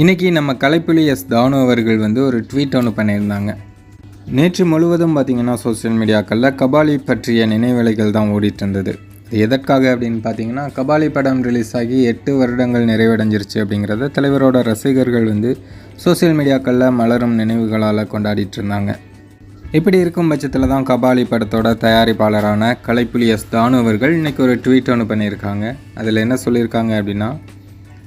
இன்றைக்கி நம்ம கலைப்புலி எஸ் தானு அவர்கள் வந்து ஒரு ட்வீட் ஒன்று பண்ணியிருந்தாங்க. நேற்று முழுவதும் பார்த்திங்கன்னா சோஷியல் மீடியாக்களில் கபாலி பற்றிய நினைவலைகள் தான் ஓடிட்டு இருந்தது எதற்காக அப்படின்னு பார்த்தீங்கன்னா கபாலி படம் ரிலீஸ் ஆகி எட்டு வருடங்கள் நிறைவடைஞ்சிருச்சு அப்படிங்கிறத தலைவரோட ரசிகர்கள் வந்து சோஷியல் மீடியாக்களில் மலரும் நினைவுகளால் கொண்டாடிட்டு இருந்தாங்க இப்படி இருக்கும் பட்சத்தில் தான் கபாலி படத்தோட தயாரிப்பாளரான கலைப்புலி எஸ் தானு அவர்கள் இன்றைக்கி ஒரு ட்வீட் ஒன்று பண்ணியிருக்காங்க. அதில் என்ன சொல்லியிருக்காங்க அப்படின்னா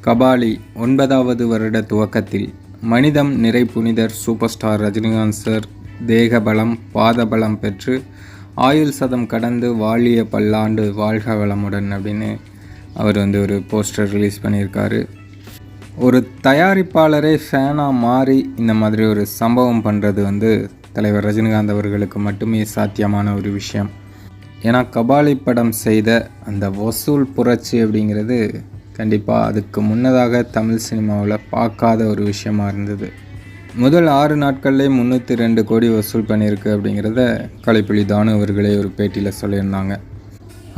கபாலி ஒன்பதாவது வருட துவக்கத்தில் மனிதம் நிறை புனிதர் சூப்பர் ஸ்டார் ரஜினிகாந்த் சார் தேகபலம் பாதபலம் பாத பலம் பெற்று ஆயுள் சதம் கடந்து வாழிய பல்லாண்டு வாழ்க வளமுடன் அப்படின்னு அவர் வந்து ஒரு போஸ்டர் ரிலீஸ் பண்ணியிருக்காரு. ஒரு தயாரிப்பாளரே ஃபேனாக மாறி இந்த மாதிரி ஒரு சம்பவம் பண்ணுறது வந்து தலைவர் ரஜினிகாந்த் அவர்களுக்கு மட்டுமே சாத்தியமான ஒரு விஷயம். ஏன்னா கபாலி படம் செய்த அந்த வசூல் புரட்சி அப்படிங்கிறது கண்டிப்பாக அதுக்கு முன்னதாக தமிழ் சினிமாவில் பார்க்காத ஒரு விஷயமா இருந்தது. முதல் ஆறு நாட்கள்லேயே முந்நூற்றி ரெண்டு கோடி வசூல் பண்ணியிருக்கு அப்படிங்கிறத கலைப்புலி தானு அவர்களே ஒரு பேட்டியில் சொல்லியிருந்தாங்க.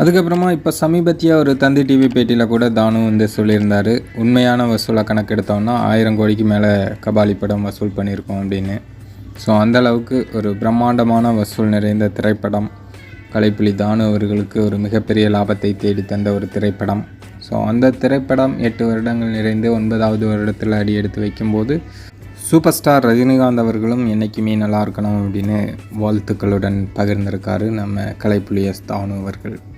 அதுக்கப்புறமா இப்போ சமீபத்திய ஒரு தந்தி டிவி பேட்டியில் கூட தானு வந்து சொல்லியிருந்தார். உண்மையான வசூலை கணக்கெடுத்தோம்னா ஆயிரம் கோடிக்கு மேலே கபாலி படம் வசூல் பண்ணியிருக்கோம் அப்படின்னு. ஸோ அந்த அளவுக்கு ஒரு பிரம்மாண்டமான வசூல் நிறைந்த திரைப்படம் கலைப்புலி தானு அவர்களுக்கு ஒரு மிகப்பெரிய லாபத்தை தேடி தந்த ஒரு திரைப்படம். ஸோ அந்த திரைப்படம் எட்டு வருடங்கள் நிறைந்து ஒன்பதாவது வருடத்தில் அடி எடுத்து வைக்கும்போது சூப்பர் ஸ்டார் ரஜினிகாந்த் அவர்களும் என்றைக்குமே நல்லா இருக்கணும் அப்படின்னு வாழ்த்துக்களுடன் பகிர்ந்திருக்காரு நம்ம கலைப்புலி எஸ் தானு அவர்கள்.